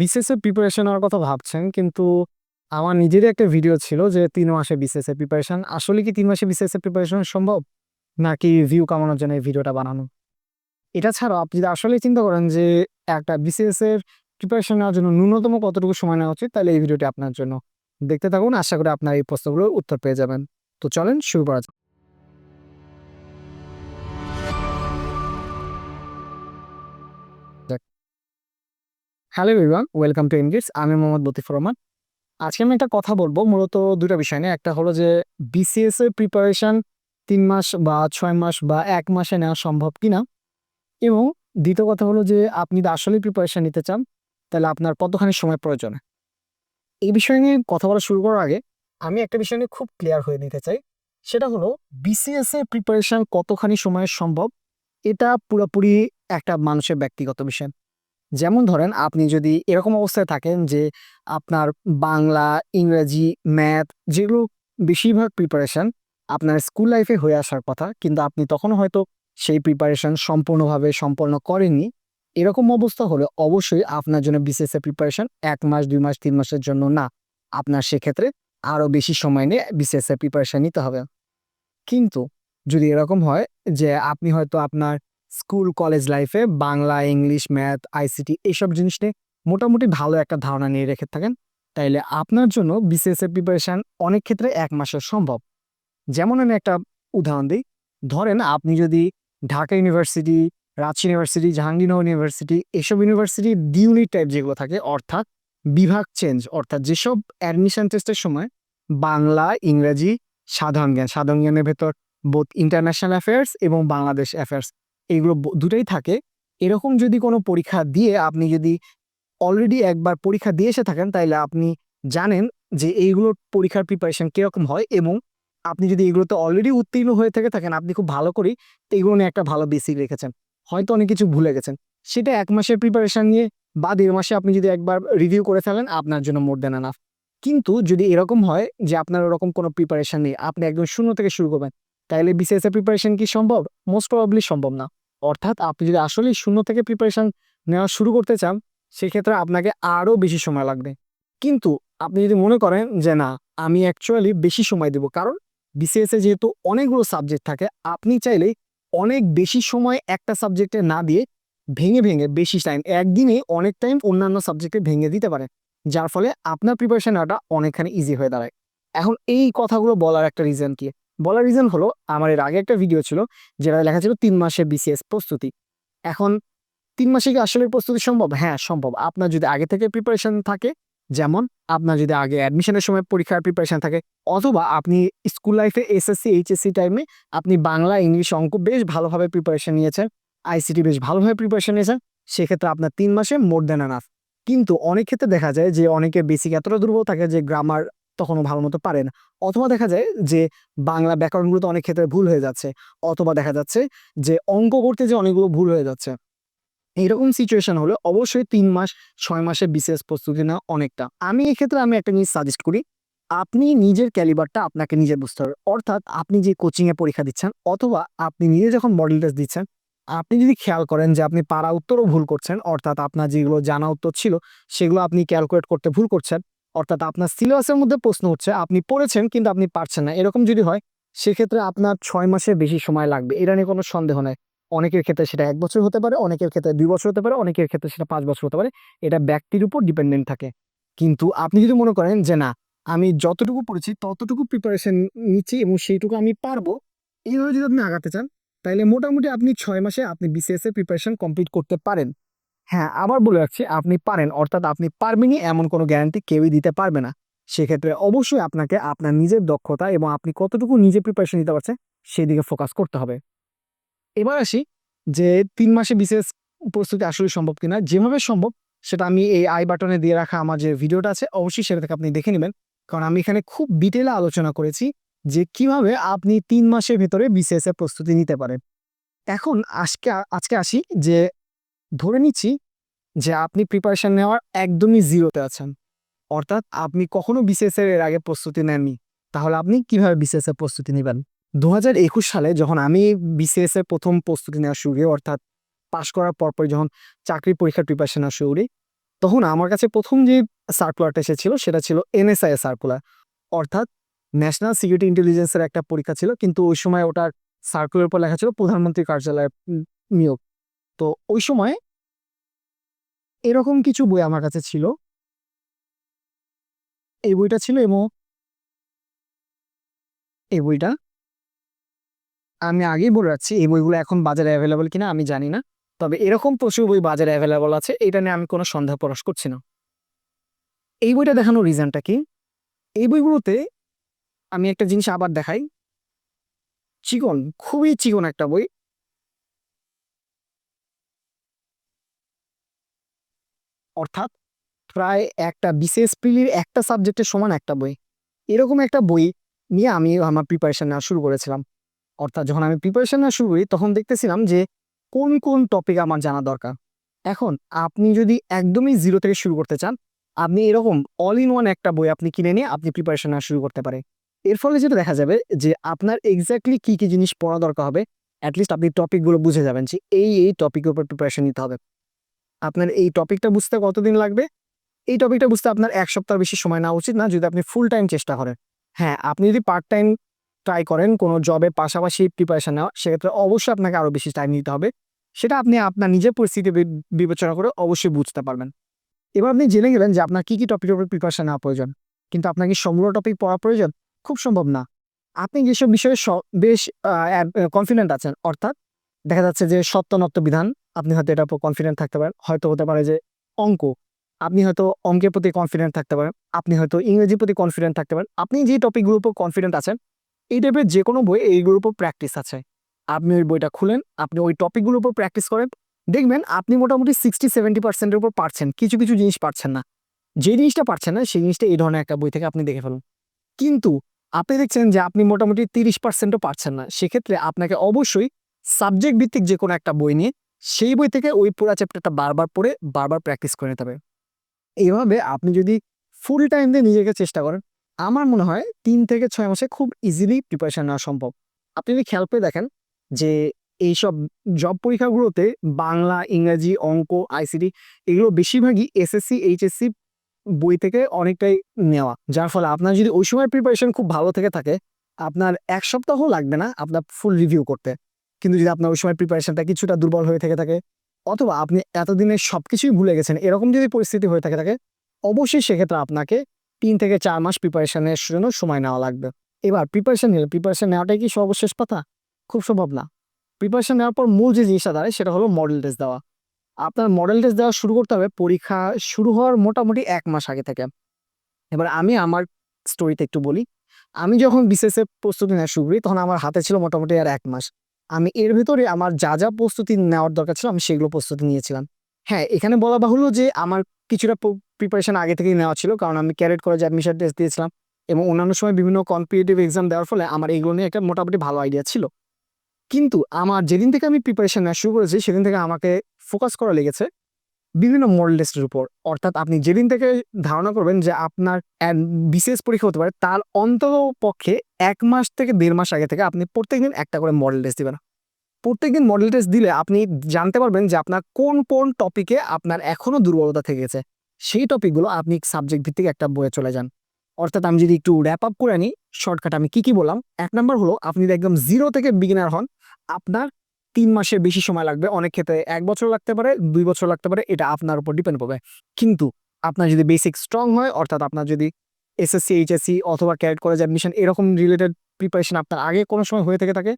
BCS এর preparation নেওয়ার কথা ভাবছেন, কিন্তু আমার নিজেরই একটা ভিডিও ছিল যে তিন মাসে বিসিএস এর প্রিপারেশন। আসলে কি তিন মাসে বিসিএস এর প্রিপারেশন সম্ভব? নাকি ভিউ কামানোর জন্য এই ভিডিওটা বানানো? এটা ছাড়াও আপনি যদি আসলেই চিন্তা করেন যে একটা বিসিএস এর প্রিপারেশন নেওয়ার জন্য ন্যূনতম কতটুকু সময় নেওয়া উচিত, তাহলে এই ভিডিওটি আপনার জন্য। দেখতে থাকুন, আশা করি আপনার এই প্রশ্নগুলোর উত্তর পেয়ে যাবেন। তো চলেন, শুরু করা। যাক। হ্যালো এভরিওয়ান, ওয়েলকাম টু এনগেটস। আমি মোহাম্মদ লতিফুর রহমান। আজকে আমি একটা কথা বলব মূলত দুটা বিষয় নিয়ে। একটা হলো যে বিসিএস এর প্রিপারেশন তিন মাস বা ছয় মাস বা এক মাসে নেওয়া সম্ভব কিনা? এবং দ্বিতীয় কথা হলো যে আপনি যদি আসলেই প্রিপারেশন নিতে চান তাহলে আপনার কতখানি সময় প্রয়োজন? এই বিষয় নিয়ে কথা বলা শুরু করার আগে আমি একটা বিষয় নিয়ে খুব ক্লিয়ার হয়ে নিতে চাই। সেটা হলো বিসিএস এর প্রিপারেশন কতখানি সময়ে সম্ভব এটা পুরোপুরি একটা মানুষের ব্যক্তিগত বিষয়। যেমন ধরেন আপনি যদি এরকম অবস্থায় থাকেন যে আপনার বাংলা, ইংরেজি, ম্যাথ যেগুলো বেশিরভাগ প্রিপারেশন আপনার স্কুল লাইফে হয়ে আসার কথা কিন্তু আপনি তখনও হয়তো সেই প্রিপারেশন সম্পূর্ণভাবে সম্পন্ন করেননি। এরকম অবস্থা হলে অবশ্যই আপনার জন্য বিসিএস এর প্রিপারেশন ১ মাস, দুই মাস, তিন মাসের জন্য না। আপনার সেক্ষেত্রে আরও বেশি সময় নিয়ে বিসিএস এর প্রিপারেশন নিতে হবে। কিন্তু যদি এরকম হয় যে আপনি হয়তো আপনার স্কুল, কলেজ লাইফে বাংলা, ইংলিশ, ম্যাথ, আইসিটি এইসব জিনিস নিয়ে মোটামুটি ভালো একটা ধারণা নিয়ে রেখে থাকেন, তাইলে আপনার জন্য বিসিএস এর প্রিপারেশন অনেক ক্ষেত্রে এক মাসে সম্ভব। যেমন আমি একটা উদাহরণ দিই ধরেন আপনি যদি Dhaka university, Rajshahi university, Jahangirnagar university এসব ইউনিভার্সিটির ডিউনিট টাইপ যেগুলো থাকে অর্থাৎ বিভাগ চেঞ্জ অর্থাৎ যেসব অ্যাডমিশন টেস্টের সময় বাংলা, ইংরেজি, সাধারণ জ্ঞান, সাধারণ জ্ঞানের ভেতর বোথ ইন্টারন্যাশনাল অ্যাফেয়ার্স এবং বাংলাদেশ অ্যাফেয়ার্স এগুলো ব দুটাই থাকে। এরকম যদি কোনো পরীক্ষা দিয়ে আপনি যদি অলরেডি একবার পরীক্ষা দিয়ে এসে থাকেন তাইলে আপনি জানেন যে এইগুলোর পরীক্ষার প্রিপারেশন কীরকম হয় এবং আপনি যদি এগুলোতে অলরেডি উত্তীর্ণ হয়ে থেকে থাকেন আপনি খুব ভালো করেই এগুলো নিয়ে একটা ভালো বেসিক রেখেছেন। হয়তো অনেক কিছু ভুলে গেছেন। সেটা এক মাসের প্রিপারেশন নিয়ে বা দেড় মাসে আপনি যদি একবার রিভিউ করে ফেলেন আপনার জন্য মোর দেন এনাফ। কিন্তু যদি এরকম হয় যে আপনার ওরকম কোনো প্রিপারেশন নেই, আপনি একদম শূন্য থেকে শুরু করবেন, তাইলে বিসিএস এর প্রিপারেশন কি সম্ভব? মোস্ট প্রবাবলি সম্ভব না। অর্থাৎ আপনি যদি আসলেই শূন্য থেকে প্রিপারেশন নেওয়া শুরু করতে চান সেক্ষেত্রে আপনাকে আরও বেশি সময় লাগবে। কিন্তু আপনি যদি মনে করেন যে না আমি অ্যাকচুয়ালি বেশি সময় দেব কারণ বিসিএস যেহেতু অনেকগুলো সাবজেক্ট থাকে আপনি চাইলেই অনেক বেশি সময় একটা সাবজেক্টে না দিয়ে ভেঙে, ভেঙে বেশি টাইম একদিনে অনেক টাইম অন্যান্য সাবজেক্টে ভেঙে দিতে পারেন। যার ফলে আপনার প্রিপারেশন নেওয়াটা অনেকখানি ইজি হয়ে দাঁড়ায়। এখন এই কথাগুলো বলার একটা রিজন কি? বলার রিজন হলো আমার এর আগে একটা ভিডিও ছিল যেটাতে লেখা ছিল ৩ মাসের বিসিএস প্রস্তুতি। এখন ৩ মাসে কি আসলে প্রস্তুতি সম্ভব? হ্যাঁ, সম্ভব। আপনার যদি আগে থেকে প্রিপারেশন থাকে যেমন আপনার যদি আগে অ্যাডমিশনের সময় পরীক্ষার প্রিপারেশন থাকে অথবা আপনি স্কুল লাইফে এসএসসি, এইচএসসি টাইমে আপনি বাংলা, ইংলিশ, অঙ্ক বেশ ভালোভাবে প্রিপারেশন নিয়েছেন, আইসিটি বেশ ভালোভাবে প্রিপারেশন নিয়েছেন, সেক্ষেত্রে আপনার তিন মাসে মোর দেন এনাফ। কিন্তু অনেক ক্ষেত্রে দেখা যায় যে অনেকে বেসিক এতটা দুর্বল থাকে যে গ্রামার তখনও ভালো মতো পারে না। অথবা দেখা যায় যে বাংলা ব্যাকরণগুলোতে অনেক ক্ষেত্রে ভুল হয়ে যাচ্ছে। অথবা দেখা যাচ্ছে যে অঙ্ক করতে যে অনেকগুলো ভুল হয়ে যাচ্ছে। এইরকম সিচুয়েশন হলে অবশ্যই তিন মাস ছয় মাসের বিশেষ প্রস্তুতি নেওয়া অনেকটা। আমি এক্ষেত্রে আমি একটা জিনিস সাজেস্ট করি। আপনি নিজের ক্যালিবারটা আপনাকে নিজে বুঝতে হবে। অর্থাৎ আপনি যে কোচিংয়ে পরীক্ষা দিচ্ছেন অথবা আপনি নিজে যখন মডেল টেস্ট দিচ্ছেন, আপনি যদি খেয়াল করেন যে আপনি পারা উত্তরও ভুল করছেন অর্থাৎ আপনার যেগুলো জানা উত্তর ছিল সেগুলো আপনি ক্যালকুলেট করতে ভুল করছেন। অর্থাৎ আপনার সিলেবাসের মধ্যে প্রশ্ন হচ্ছে আপনি পড়েছেন কিন্তু আপনি পারছেন না। এরকম যদি হয় সেক্ষেত্রে আপনার ৬ মাসের বেশি সময় লাগবে। এটা নিয়ে কোনো সন্দেহ নাই। অনেকের ক্ষেত্রে সেটা ১ বছর হতে পারে, অনেকের ক্ষেত্রে ২ বছর হতে পারে, অনেকের ক্ষেত্রে সেটা ৫ বছর হতে পারে। এটা ব্যক্তির উপর ডিপেন্ডেন্ট থাকে। কিন্তু আপনি যদি মনে করেন যে না আমি যতটুকু পড়েছি ততটুকু প্রিপারেশন নিচ্ছি এবং সেইটুকু আমি পারব, এইভাবে যদি আপনি আগাতে চান তাইলে মোটামুটি আপনি ছয় মাসে আপনি বিসিএস এর প্রিপারেশন কমপ্লিট করতে পারেন। হ্যাঁ, আবার বলে রাখছি আপনি পারেন অর্থাৎ আপনি পারবেনই এমন কোনো গ্যারান্টি কেউই দিতে পারবে না। সেক্ষেত্রে অবশ্যই আপনাকে আপনার নিজের দক্ষতা এবং আপনি কতটুকু নিজে প্রিপারেশন নিতে পারছেন সেদিকে ফোকাস করতে হবে। এবার আসি যে তিন মাসে বিসিএস প্রস্তুতি আসলে সম্ভব কিনা? যেভাবে সম্ভব সেটা আমি এই আই বাটনে দিয়ে রাখা আমার যে ভিডিওটা আছে অবশ্যই সেটা থেকে আপনি দেখে নেবেন কারণ আমি এখানে খুব ডিটেইলে আলোচনা করেছি যে কীভাবে আপনি তিন মাসের ভেতরে বিসিএস এর প্রস্তুতি নিতে পারেন। এখন আজকে আজকে আসি যে ধরে নিচ্ছি যে আপনি প্রিপারেশন নেওয়ার একদমই জিরোতে আছেন। অর্থাৎ আপনি কখনো বিসিএস এর আগে প্রস্তুতি নেননি। তাহলে আপনি কীভাবে বিসিএস এর প্রস্তুতি নিবেন? ২০২১ সালে যখন আমি বিসিএস এর ১ম প্রস্তুতি নেওয়া শুরু করি অর্থাৎ পাস করার পরপরই যখন চাকরির পরীক্ষার প্রিপারেশন নেওয়া শুরু করি, তখন আমার কাছে প্রথম যে সার্কুলারটা এসেছিল সেটা ছিল এনএসআই এর সার্কুলার অর্থাৎ ন্যাশনাল সিকিউরিটি ইন্টেলিজেন্সের একটা পরীক্ষা ছিল কিন্তু ওই সময় ওটার সার্কুলার উপর লেখা ছিল প্রধানমন্ত্রী কার্যালয়ে উম, নিয়োগ তো ওই সময় এরকম কিছু বই আমার কাছে ছিল। এই বইটা ছিল এবং এই বইটা আমি আগেই বলে রাখছি, এই বইগুলো এখন বাজারে অ্যাভেলেবল কিনা আমি জানি না। তবে এরকম প্রচুর বই বাজারে অ্যাভেলেবল আছে, এটা নিয়ে আমি কোনো সন্দেহ প্রকাশ করছি না। এই বইটা দেখানোর রিজনটা কি? এই বইগুলোতে আমি একটা জিনিস আবার দেখাই। চিকন, খুবই চিকন একটা বই। অর্থাৎ প্রায় একটা, বিশেষ প্রিলির একটা সাবজেক্টের সমান একটা বই। এরকম একটা বই নিয়ে আমি আমার প্রিপারেশন নেওয়া শুরু করেছিলাম। অর্থাৎ যখন আমি প্রিপারেশন নেওয়া শুরু করি, তখন দেখতেছিলাম যে কোন কোন টপিক আমার জানা দরকার। এখন আপনি যদি একদমই জিরো থেকে শুরু করতে চান, আপনি এরকম অল ইন ওয়ান একটা বই আপনি কিনে নিয়ে আপনি প্রিপারেশন নেওয়া শুরু করতে পারেন। এর ফলে যেটা দেখা যাবে যে আপনার এক্স্যাক্টলি কি কি জিনিস পড়া দরকার হবে অ্যাটলিস্ট আপনি টপিকগুলো বুঝে যাবেন যে এই এই টপিকের উপর প্রিপারেশন নিতে হবে। আপনার এই টপিকটা বুঝতে কতদিন লাগবে? এই টপিকটা বুঝতে আপনার এক সপ্তাহ বেশি সময় নেওয়া উচিত না, যদি আপনি ফুল টাইম চেষ্টা করেন। হ্যাঁ আপনি যদি পার্ট টাইম ট্রাই করেন কোনো জবের পাশাপাশি প্রিপারেশন নেওয়া, সেক্ষেত্রে অবশ্যই আপনাকে আরও বেশি টাইম নিতে হবে। সেটা আপনি আপনার নিজের পরিস্থিতি বিবেচনা করে অবশ্যই বুঝতে পারবেন। এবার আপনি জেনে গেলেন যে আপনার কি কি টপিকের উপর প্রিপারেশন নেওয়া প্রয়োজন। কিন্তু আপনার কি টপিক পড়া প্রয়োজন? খুব সম্ভব না। আপনি যেসব বিষয়ে বেশ কনফিডেন্ট আছেন, অর্থাৎ দেখা যাচ্ছে যে সত্যনত্ব বিধান, আপনি হয়তো এটার উপর কনফিডেন্ট থাকতে পারেন। হয়তো হতে পারে যে অঙ্ক, আপনি হয়তো অঙ্কের প্রতি কনফিডেন্ট থাকতে পারেন, আপনি হয়তো ইংরেজির প্রতি কনফিডেন্ট থাকতে পারেন। আপনি যে টপিকগুলোর উপর কনফিডেন্ট আছেন, এই টাইপের যে কোনো বই এইগুলোর উপর প্র্যাকটিস আছে। আপনি ওই বইটা খুলেন, আপনি ওই টপিকগুলোর উপর প্র্যাকটিস করেন, দেখবেন আপনি মোটামুটি সিক্সটি সেভেন্টি পার্সেন্টের উপর পারছেন, কিছু কিছু জিনিস পারছেন না। যে জিনিসটা পারছেন না, সেই জিনিসটা এই ধরনের একটা বই থেকে আপনি দেখে ফেলুন। কিন্তু আপনি দেখছেন যে আপনি মোটামুটি তিরিশ পার্সেন্টও পারছেন না, সেক্ষেত্রে আপনাকে অবশ্যই সাবজেক্ট ভিত্তিক যে কোনো একটা বই নিয়ে, সেই বই থেকে ওই পুরো চ্যাপ্টারটা বারবার পড়ে, বারবার প্র্যাকটিস করে নিতে হবে। এইভাবে আপনি যদি ফুল টাইম দিয়ে নিজেকে চেষ্টা করেন, আমার মনে হয় তিন থেকে ছয় মাসে খুব ইজিলি প্রিপারেশন নেওয়া সম্ভব। আপনি যদি খেয়াল করে দেখেন যে এইসব জব পরীক্ষাগুলোতে বাংলা, ইংরাজি, অঙ্ক আইসিডি এগুলো বেশিরভাগই এসএসসি এইচএসসি বই থেকে অনেকটাই নেওয়া। যার ফলে আপনার যদি ওই সময় প্রিপারেশন খুব ভালো থেকে থাকে, আপনার এক সপ্তাহ লাগবে না আপনার ফুল রিভিউ করতে। কিন্তু যদি আপনার ওই সময় প্রিপারেশনটা কিছুটা দুর্বল হয়ে থেকে থাকে, অথবা আপনি এতদিনে সব কিছুই ভুলে গেছেন, এরকম যদি পরিস্থিতি হয়ে থাকে থাকে, অবশ্যই সেক্ষেত্রে আপনাকে তিন থেকে চার মাস প্রিপারেশনের জন্য সময় নেওয়া লাগবে। এবার প্রিপারেশন নিলে প্রিপারেশন নেওয়াটাই কি সর্বশেষ কথা খুব সম্ভব না। প্রিপারেশন নেওয়ার পর মূল যে জিনিসটা দাঁড়ায় সেটা হলো মডেল টেস্ট দেওয়া। আপনার মডেল টেস্ট দেওয়া শুরু করতে হবে পরীক্ষা শুরু হওয়ার মোটামুটি এক মাস আগে থেকে। এবার আমি আমার স্টোরিতে একটু বলি। আমি যখন বিসিএস এর প্রস্তুতি নেওয়া শুরু করি, তখন আমার হাতে ছিল মোটামুটি আর এক মাস। আমি এর ভেতরে আমার যা যা প্রস্তুতি নেওয়ার দরকার ছিল, আমি সেগুলো প্রস্তুতি নিয়েছিলাম। হ্যাঁ এখানে বলা বাহুল্য যে আমার কিছুটা প্রিপারেশন আগে থেকেই নেওয়া ছিল, কারণ আমি ক্যারেট কলেজ অ্যাডমিশন টেস্ট দিয়েছিলাম এবং অন্যান্য সময় বিভিন্ন কম্পিটিটিভ এক্সাম দেওয়ার ফলে আমার এগুলো নিয়ে একটা মোটামুটি ভালো আইডিয়া ছিল। কিন্তু আমার যেদিন থেকে আমি প্রিপারেশন নেওয়া শুরু করেছি, সেদিন থেকে আমাকে ফোকাস করা লেগেছে। বিভিন্ন মডেল টেস্টের উপর। অর্থাৎ আপনি যেদিন থেকে ধারণা করবেন যে আপনার বিশেষ পরীক্ষা হতে পারে, তার অন্তত পক্ষে এক মাস থেকে দেড় মাস আগে থেকে আপনি প্রত্যেকদিন একটা করে মডেল টেস্ট দিবেন। প্রত্যেকদিন মডেল টেস্ট দিলে আপনি জানতে পারবেন যে আপনার কোন কোন টপিকে আপনার এখনও দুর্বলতা থেকে গেছে সেই টপিকগুলো আপনি সাবজেক্ট ভিত্তিক একটা বইয়ে চলে যান। অর্থাৎ আমি যদি একটু র্যাপ আপ করে নিই শর্টকাট আমি কি কি বললাম? এক নম্বর হলো, আপনি যদি একদম জিরো থেকে বিগিনার হন, আপনার তিন মাসের বেশি সময় লাগবে, অনেক ক্ষেত্রে এক বছর লাগতে পারে, দুই বছর লাগতে পারে, এটা আপনার উপর ডিপেন্ড করবে। কিন্তু আপনার যদি বেসিক স্ট্রং হয়, অর্থাৎ আপনার যদি এসএসসি এইচএসসি অথবা ক্যারেট কলেজ অ্যাডমিশন এরকম রিলেটেড প্রিপারেশন আপনার আগে কোনো সময় হয়ে থেকে থাকে,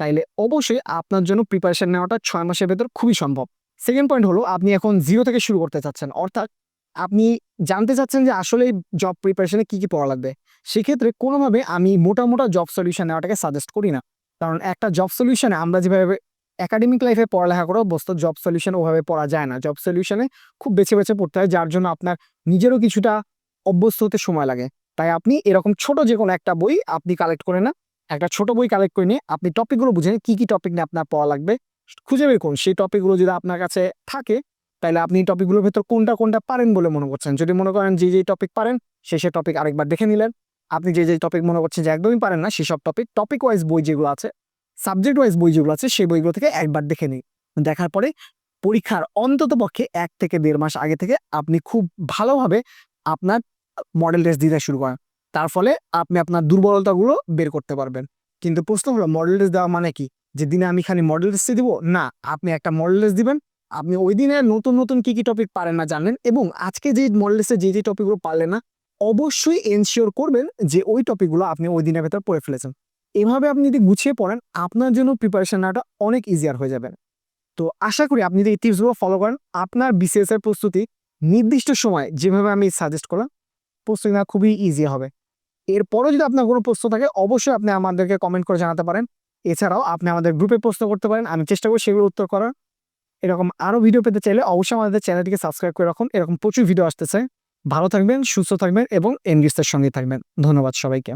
তাইলে অবশ্যই আপনার জন্য প্রিপারেশন নেওয়াটা ছয় মাসের ভেতর খুবই সম্ভব। সেকেন্ড পয়েন্ট হলো, আপনি এখন জিরো থেকে শুরু করতে চাচ্ছেন, অর্থাৎ আপনি জানতে চাচ্ছেন যে আসলে জব প্রিপারেশনে কি কি পড়া লাগবে। সেক্ষেত্রে কোনোভাবে আমি মোটা মোটা জব সলিউশন নেওয়াটাকে সাজেস্ট করি না। কারণ একটা জব সলিউশনে আমরা যেভাবে একাডেমিক লাইফে পড়ালেখা করে অভ্যস্ত জব সলিউশন ওভাবে পড়া যায় না। জব সলিউশনে খুব বেছে বেছে পড়তে হয়, যার জন্য আপনার নিজেরও কিছুটা অভ্যস্ত হতে সময় লাগে। তাই আপনি এরকম ছোট যে কোনো একটা বই আপনি কালেক্ট করে না একটা ছোট বই কালেক্ট করে নিয়ে আপনি টপিকগুলো বুঝে নিন, কি কি টপিক নিয়ে আপনার পড়া লাগবে, খুঁজে বের করুন। সেই টপিকগুলো যদি আপনার কাছে থাকে তাহলে আপনি টপিকগুলোর ভেতর কোনটা কোনটা পারেন বলে মনে করছেন। যদি মনে করেন যে যে টপিক পারেন, সে সে টপিক আরেকবার দেখে নিলেন। আপনি যে যে টপিক মনে করছেন যে, একদমই পারেন না, সেসব টপিক টপিক ওয়াইজ বই যেগুলো আছে সাবজেক্ট ওয়াইজ বই যেগুলো আছে, সেই বইগুলো থেকে একবার দেখে নিই দেখার পরে পরীক্ষার অন্তত পক্ষে এক থেকে দেড় মাস আগে থেকে আপনি খুব ভালোভাবে আপনার মডেল টেস্ট দিতে শুরু করেন। তার ফলে আপনি আপনার দুর্বলতাগুলো বের করতে পারবেন। কিন্তু প্রশ্ন হলো মডেল টেস্ট দেওয়া মানে কি? যে দিনে আমি খালি মডেল টেস্ট দিব? না, আপনি একটা মডেল টেস্ট দিবেন, আপনি ওই দিনে নতুন নতুন কি কি টপিক পারেন না জানেন এবং আজকে যে মডেল টেস্টে যে যে টপিকগুলো পারলেন না, অবশ্যই এনশিওর করবেন যে ওই টপিকগুলো আপনি ওই দিনের ভেতর পড়ে ফেলেছেন। এভাবে আপনি যদি গুছিয়ে পড়েন, আপনার জন্য প্রিপারেশন নেওয়াটা অনেক ইজিয়ার হয়ে যাবে। তো আশা করি আপনি যদি এই টিপসগুলো ফলো করেন, আপনার বিসিএস এর প্রস্তুতি নির্দিষ্ট সময় যেভাবে আমি সাজেস্ট করলাম, প্রস্তুতি নেওয়া খুবই ইজি হবে। এরপরও যদি আপনার কোনো প্রশ্ন থাকে, অবশ্যই আপনি আমাদেরকে কমেন্ট করে জানাতে পারেন। এছাড়াও আপনি আমাদের গ্রুপে প্রশ্ন করতে পারেন, আমি চেষ্টা করি সেগুলো উত্তর করার। এরকম আরও ভিডিও পেতে চাইলে অবশ্যই আমাদের চ্যানেলটিকে সাবস্ক্রাইব করে রাখুন। এরকম প্রচুর ভিডিও আসতেছে। ভালো থাকবেন, সুস্থ থাকবেন এবং এনগেজদের সঙ্গে থাকবেন। ধন্যবাদ সবাইকে।